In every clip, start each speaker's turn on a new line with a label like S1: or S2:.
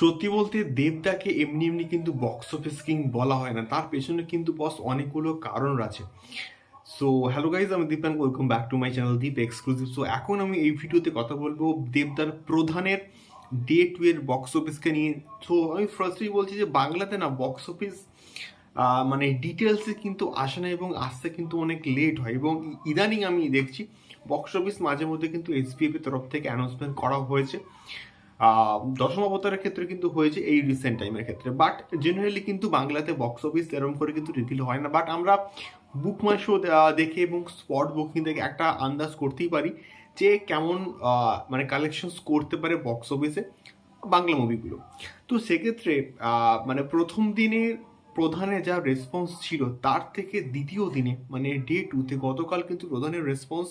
S1: সত্যি বলতে দেবদাকে এমনি এমনি কিন্তু বক্স অফিস কিং বলা হয় না। তার পেছনে কিন্তু বস অনেকগুলো কারণ আছে। সো হ্যালো গাইজ আমি Dipan welcome back to my channel Deep exclusive so এখন আমি এই ভিডিওতে কথা বলব দেবদার প্রধানের ডে টু এর বক্স অফিসকে নিয়ে। সো আমি ফার্স্টলি বলছি যে বাংলাতে না বক্স অফিস মানে ডিটেলসে কিন্তু আসে না এবং আসতে কিন্তু অনেক লেট হয়। এবং ইদানিং আমি দেখছি বক্স অফিস মাঝে মধ্যে কিন্তু এসপিএফ এর তরফ থেকে অ্যানাউন্সমেন্ট করা হয়েছে। দশম অবতারের ক্ষেত্রে কিন্তু হয়েছে এই রিসেন্ট টাইমের ক্ষেত্রে। বাট জেনারেলি কিন্তু বাংলাতে বক্স অফিস এরকম করে কিন্তু রিভিল হয় না। বাট আমরা বুক মাই শো দেখে এবং স্পট বুকিং দেখে একটা আন্দাজ করতেই পারি যে কেমন মানে কালেকশনস করতে পারে বক্স অফিসে বাংলা মুভিগুলো তো সেক্ষেত্রে মানে প্রথম দিনের প্রধানে যা রেসপন্স ছিল, তার থেকে দ্বিতীয় দিনে মানে ডে টুতে গতকাল কিন্তু প্রধানের রেসপন্স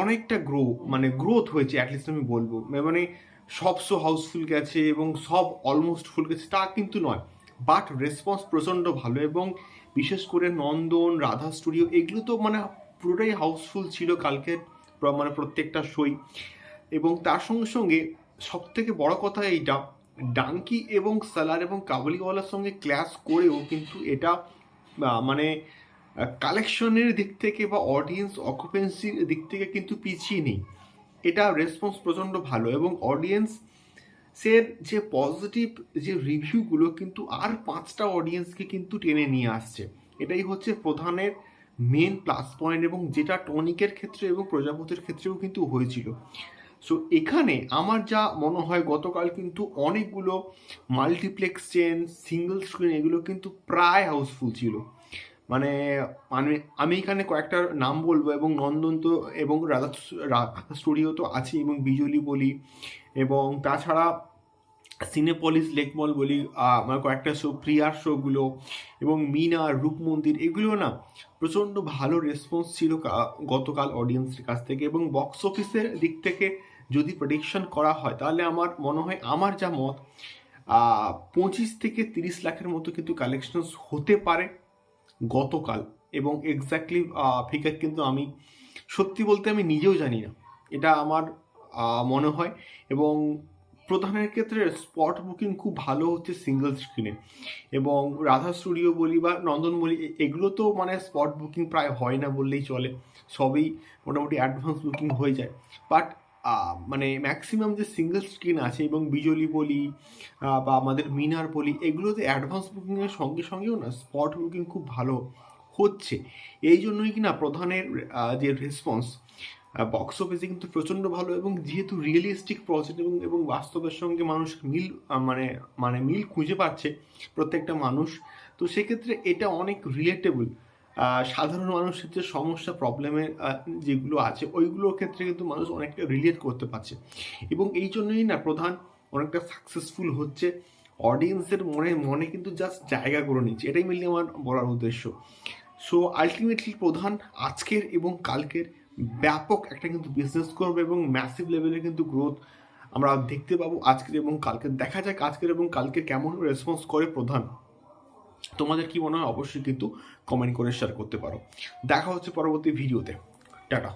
S1: অনেকটা গ্রো মানে গ্রোথ হয়েছে অ্যাটলিস্ট আমি বলব। মানে সব শো হাউসফুল গেছে এবং সব অলমোস্ট ফুল গেছে, তা কিন্তু নয়। বাট রেসপন্স প্রচণ্ড ভালো এবং বিশেষ করে নন্দন, রাধা স্টুডিও এগুলো তো মানে পুরোটাই হাউসফুল ছিল কালকের মানে প্রত্যেকটা শোই এবং তার সঙ্গে সঙ্গে সব থেকে বড় কথা এইটা ডাঙ্কি এবং সালার এবং কাবুলিওয়ালার সঙ্গে ক্লাস করেও কিন্তু এটা মানে কালেকশনের দিক থেকে বা অডিয়েন্স অকুপেন্সির দিক থেকে কিন্তু পিছিয়ে নেই। এটা রেসপন্স প্রচণ্ড ভালো এবং অডিয়েন্স সের যে পজিটিভ যে রিভিউগুলো কিন্তু আর পাঁচটা অডিয়েন্সকে কিন্তু টেনে নিয়ে আসছে। এটাই হচ্ছে প্রধানের মেন প্লাস পয়েন্ট এবং যেটা টনিকের ক্ষেত্রে এবং প্রজাপতির ক্ষেত্রেও কিন্তু হয়েছিল। সো এখানে আমার যা মনে হয় গতকাল কিন্তু অনেকগুলো মাল্টিপ্লেক্স চেন সিঙ্গেল স্ক্রিন এগুলো কিন্তু প্রায় হাউসফুল ছিল। মানে মানে আমি এখানে কয়েকটা নাম বলব এবং নন্দন তো এবং রাধা রাধা স্টুডিও তো আছে এবং বিজলি বলি এবং তাছাড়া সিনেপলিস লেকমল বলি আমার কয়েকটা শো প্রিয়ার শোগুলো এবং মিনা রূপ মন্দির এগুলো না প্রচণ্ড ভালো রেসপন্স ছিল গতকাল অডিয়েন্সের কাছ থেকে এবং বক্স অফিসের দিক থেকে যদি প্রেডিকশন করা হয় তাহলে আমার মনে হয় আমার যা মত পঁচিশ থেকে তিরিশ লাখের মতো কিন্তু কালেকশনস হতে পারে। গতকাল এবং এক্স্যাক্টলি ফিগার কিন্তু আমি সত্যি বলতে আমি নিজেও জানি না। এটা আমার মনে হয় এবং প্রধানের ক্ষেত্রে স্পট বুকিং খুব ভালো হচ্ছে সিঙ্গেল স্ক্রিনে এবং রাধা স্টুডিও বলি বা নন্দন বলি এগুলো তো মানে স্পট বুকিং প্রায় হয় না বললেই চলে। সবই মোটামুটি অ্যাডভান্স বুকিং হয়ে যায়। বাট মানে ম্যাক্সিমাম যে সিঙ্গেল স্ক্রিন আছে এবং বিজলি বলি বা আমাদের মিনার বলি, এগুলোতে অ্যাডভান্স বুকিংয়ের সঙ্গে সঙ্গেও না স্পট বুকিং খুব ভালো হচ্ছে। এই জন্যই কি না প্রধানের যে রেসপন্স বক্স অফিসে কিন্তু প্রচণ্ড ভালো এবং যেহেতু রিয়েলিস্টিক প্রজেক্ট এবং এবং বাস্তবের সঙ্গে মানুষ মিল মানে মানে মিল খুঁজে পাচ্ছে প্রত্যেকটা মানুষ, তো সেক্ষেত্রে এটা অনেক রিলেটেবল সাধারণ মানুষের যে সমস্যা প্রবলেমের যেগুলো আছে, ওইগুলোর ক্ষেত্রে কিন্তু মানুষ অনেকটা রিলেট করতে পারছে। এবং এই জন্যই না প্রধান অনেকটা সাকসেসফুল হচ্ছে অডিয়েন্সের মনে মনে কিন্তু জাস্ট জায়গা করে নিচ্ছে। এটাই মিলিয়ে আমার বলার উদ্দেশ্য। সো আলটিমেটলি প্রধান আজকের এবং কালকের ব্যাপক একটা কিন্তু বিজনেস করবে এবং ম্যাসিভ লেভেলের কিন্তু গ্রোথ আমরা দেখতে পাবো আজকের এবং কালকের। দেখা যাক আজকের এবং কালকে কেমন রেসপন্স করে প্রধান। তোমাদের কি মনে হয়? অবশ্যই কিন্তু কমেন্ট করে শেয়ার করতে পারো। দেখা হচ্ছে পরবর্তী ভিডিওতে টাটা।